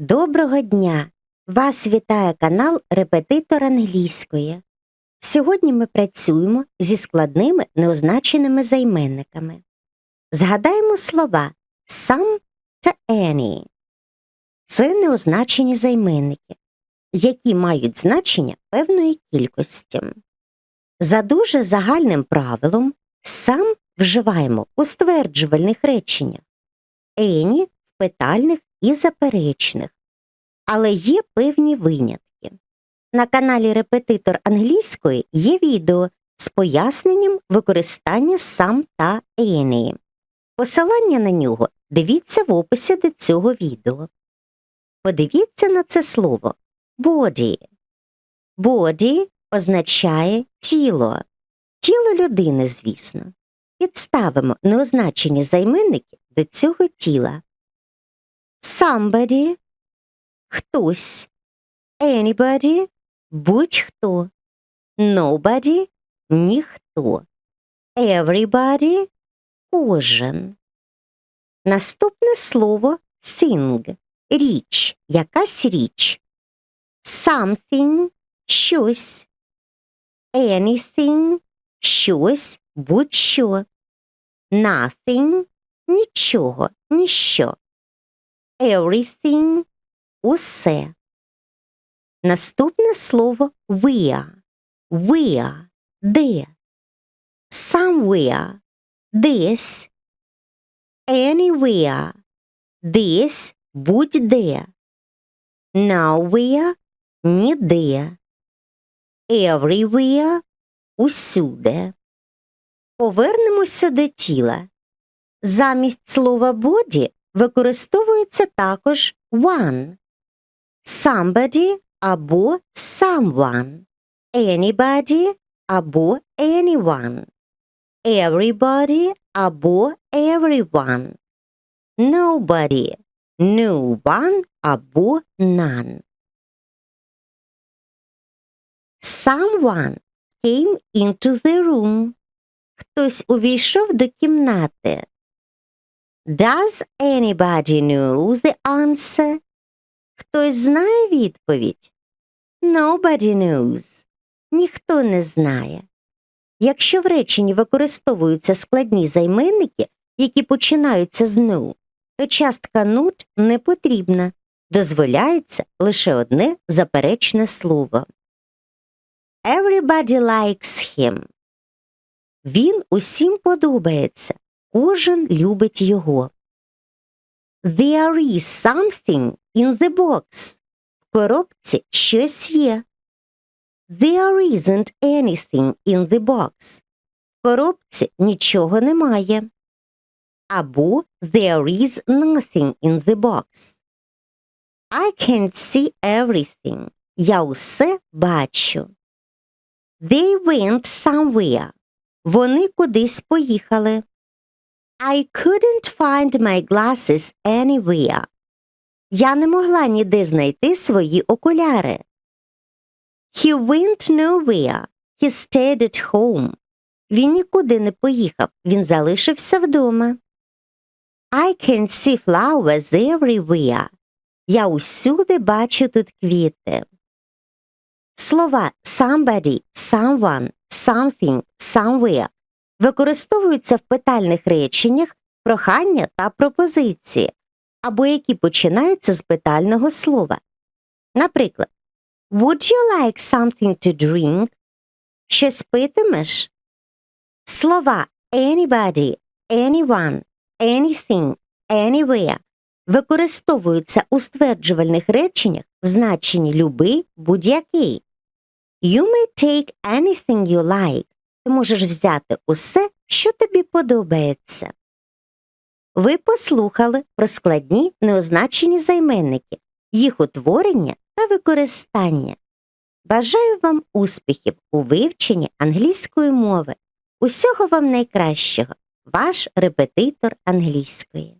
Доброго дня! Вас вітає канал Репетитор англійської. Сьогодні ми працюємо зі складними неозначеними займенниками. Згадаємо слова some та any. Це неозначені займенники, які мають значення певної кількості. За дуже загальним правилом сам вживаємо у стверджувальних реченнях, any в питальних і заперечних. Але є певні винятки. На каналі Репетитор англійської є відео з поясненням використання сам та any. Посилання на нього дивіться в описі до цього відео. Подивіться на це слово body. Body означає тіло. Тіло людини, звісно. Підставимо неозначені займенники до цього тіла. Somebody – хтось. Anybody – будь-хто. Nobody – ніхто. Everybody – кожен. Наступне слово thing – річ, якась річ. Something – щось. Anything – щось, будь-що. Nothing – нічого, ніщо. Everything – усе. Наступне слово where. Where – де. Somewhere – десь. Anywhere – десь, будь-де. Nowhere – ніде. Everywhere – усюди. Повернемося до тіла. Замість слова body використовується також one. Somebody або someone. Anybody або anyone. Everybody або everyone. Nobody. No one або none. Someone came into the room. Хтось увійшов до кімнати. Does anybody know the answer? Хтось знає відповідь? Nobody knows. Ніхто не знає. Якщо в реченні використовуються складні займенники, які починаються з no, то частка not не потрібна. Дозволяється лише одне заперечне слово. Everybody likes him. Він усім подобається. Кожен любить його. There is something in the box. В коробці щось є. There isn't anything in the box. В коробці нічого немає. Або there is nothing in the box. I can't see everything. Я усе бачу. They went somewhere. Вони кудись поїхали. I couldn't find my glasses anywhere. Я не могла ніде знайти свої окуляри. He went nowhere. He stayed at home. Він нікуди не поїхав. Він залишився вдома. I can see flowers everywhere. Я усюди бачу тут квіти. Слова somebody, someone, something, somewhere використовуються в питальних реченнях, прохання та пропозиції, або які починаються з питального слова. Наприклад, Would you like something to drink? Щось питимеш? Слова anybody, anyone, anything, anywhere використовуються у стверджувальних реченнях в значенні любий будь-який. You may take anything you like. Ти можеш взяти усе, що тобі подобається. Ви послухали про складні неозначені займенники, їх утворення та використання. Бажаю вам успіхів у вивченні англійської мови. Усього вам найкращого, ваш репетитор англійської.